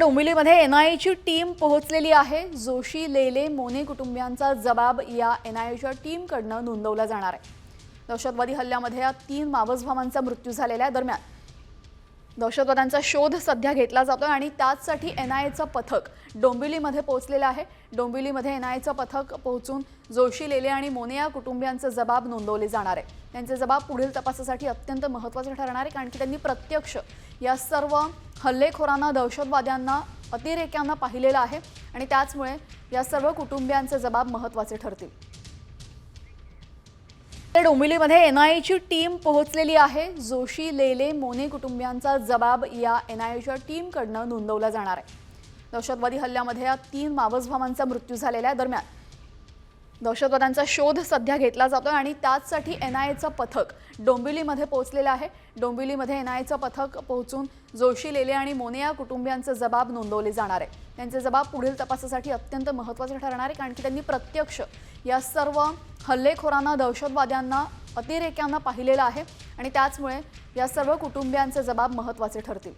डोंबिवलीमध्ये एनआयएची team पोहोचलेली आहे. जोशी लेले मोने कुटुंबियांचा जबाब या एनआयएच्या टीमकडनं नोंदवला जाणार आहे. दहशतवादी हल्ल्यामध्ये या तीन मावसभावांचा मृत्यू झालेला आहे. दरम्यान दहशतवाद्यांचा शोध सध्या घेतला जातोय आणि त्याचसाठी एन आय एचं पथक डोंबिवलीमध्ये पोहोचलेलं आहे. डोंबिवलीमध्ये एन आय एचं पथक पोहोचून जोशी लेले आणि मोनेया कुटुंबियांचे जबाब नोंदवले जाणार आहे. त्यांचे जबाब पुढील तपासासाठी अत्यंत महत्त्वाचे ठरणार आहे कारण की त्यांनी प्रत्यक्ष या सर्व हल्लेखोरांना दहशतवाद्यांना अतिरेक्यांना पाहिलेलं आहे आणि त्याचमुळे या सर्व कुटुंबियांचे जबाब महत्त्वाचे ठरतील. डोंबिवलीमध्ये एनआयएची टीम पोहोचलेली आहे. जोशी लेले मोने कुटुंबियांचा जबाब या एनआयएच्या टीमकडनं नोंदवला जाणार आहे. दहशतवादी हल्ल्यामध्ये या तीन मावसभावांचा मृत्यू झालेला आहे. दरम्यान दहशतवाद्यांचा शोध सध्या घेतला जातो आणि त्याचसाठी एन आय एचं पथक डोंबिवलीमध्ये पोहोचलेलं आहे. डोंबिवलीमध्ये एन आय एचं पथक पोहोचून जोशी लेले आणि मोनिया कुटुंबियांचे जबाब नोंदवले जाणार आहे. त्यांचे जबाब पुढील तपासासाठी अत्यंत महत्त्वाचे ठरणार आहे कारण की त्यांनी प्रत्यक्ष या सर्व हल्लेखोरांना दहशतवाद्यांना अतिरेक्यांना पाहिलेलं आहे आणि त्याचमुळे या सर्व कुटुंबियांचे जबाब महत्त्वाचे ठरतील.